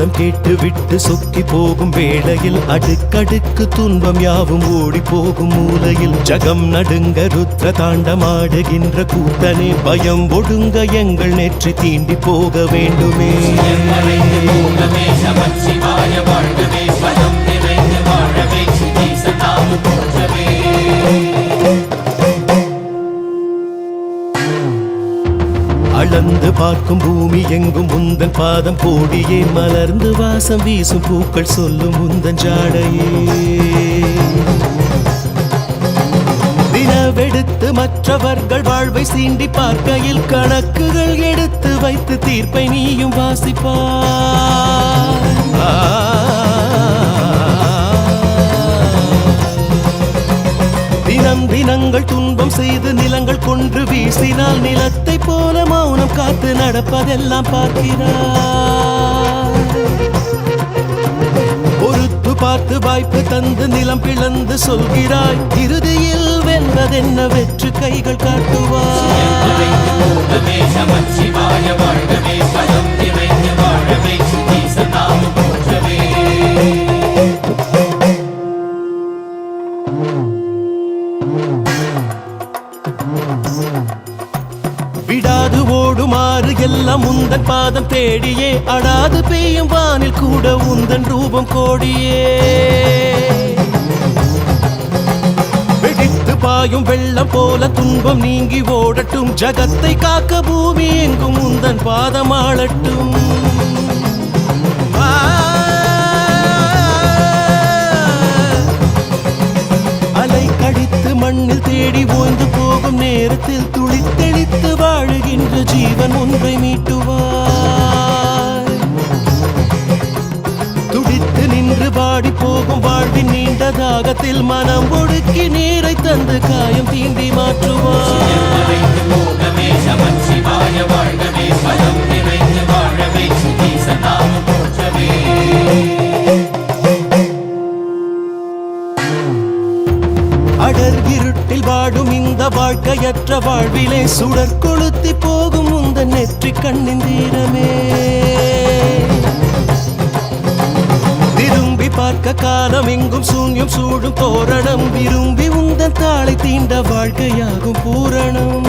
சத்தம் கேட்டு விட்டு சொக்கி போகும் வேளையில் அடுக்கடுக்கு துன்பம் யாவும் ஓடி போகும் மூலையில் ஜகம் நடுங்க ருத்ர தாண்டமாடுகின்ற கூட்டனே பயம் ஒடுங்க எங்கள் நெற்றி தீண்டி போக வேண்டுமே. வாழ்கவே பலம் நிறைந்து வாழவே ஈசனாம பார்க்கும் பூமி எங்கும் உந்தன் பாதம் கோடியே மலர்ந்து வாசம் வீசும் பூக்கள் சொல்லும் உந்தன் ஜாடையே. தினவெடுத்து மற்றவர்கள் வாழ்வை சீண்டி பார்க்கையில் கணக்குகள் எடுத்து வைத்து தீர்ப்பை நீயும் வாசிப்பார் தினம் துன்பம் செய்து நிலங்கள் கொன்று வீசினால் நிலத்தை போல மௌனம் காத்து நடப்பதெல்லாம் பார்க்கிறார். பொறுத்து பார்த்து வாய்ப்பு தந்து நிலம் பிளந்து சொல்கிறாய். இறுதியில் வென்றதென்ன வெற்று கைகள் காட்டுவார் உந்தன் பாதம் தேடியே அடாது பெய்யும் வானில் கூட உந்தன் ரூபம் கோடியே. வெடித்து பாயும் வெள்ளம் போல துன்பம் நீங்கி ஓடட்டும் ஜகத்தை காக்க பூமி எங்கும் உந்தன் பாதம் ஆளட்டும் அலை கடித்து மண்ணில் தேடி ஓய்ந்து போகும் நேரத்தில் துளித்தே வாழுகின்ற ஜீவன் ஒன்றை மீட்டுவார் துடித்து நின்று பாடி போகும் வாழ்வின் நீண்ட தாகத்தில் மனம் ஒடுக்கி நீரை தந்து காயம் தீண்டி மாற்ற இருட்டில் வாடும் இந்த வாழ்க்கையற்ற வாழ்விலே சுடர் கொளுத்தி போகும் உந்த நெற்றி கண்ணின் தீரமே. விரும்பி பார்க்க காலம் எங்கும் சூன்யம் சூடும் தோரணம் விரும்பி உந்த தாளை தீண்ட வாழ்க்கையாகும் பூரணம்.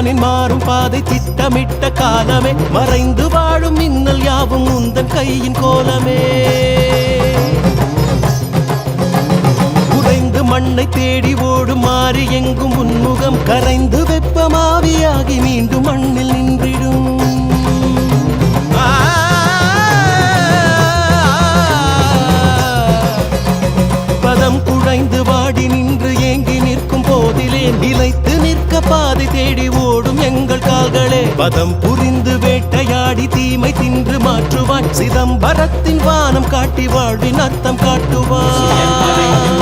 வானின் மாறும் பாதை திட்டமிட்ட காலமே. மறைந்து வாழும் மின்னல் யாவும் உந்தன் கையின் கோலமே. உறைந்து மண்ணை தேடி ஓடும் மாறி எங்கும் உன்முகம் கரைந்து வெப்பமாவியாகி மீண்டும் மண்ணில் நின்றிடும். பதம் குழைந்து வாடி நின்று ஏங்கி நிற்கும் போதிலே நிலைத்து நிற்க பாதை தேடி ஓடும் மகளே பதம் புரிந்து வேட்டையாடி தீமை தின்று மாற்றுவாய் சிதம்பரத்தின் வானம் காட்டி வாழ்வின் அர்த்தம் காட்டுவாய்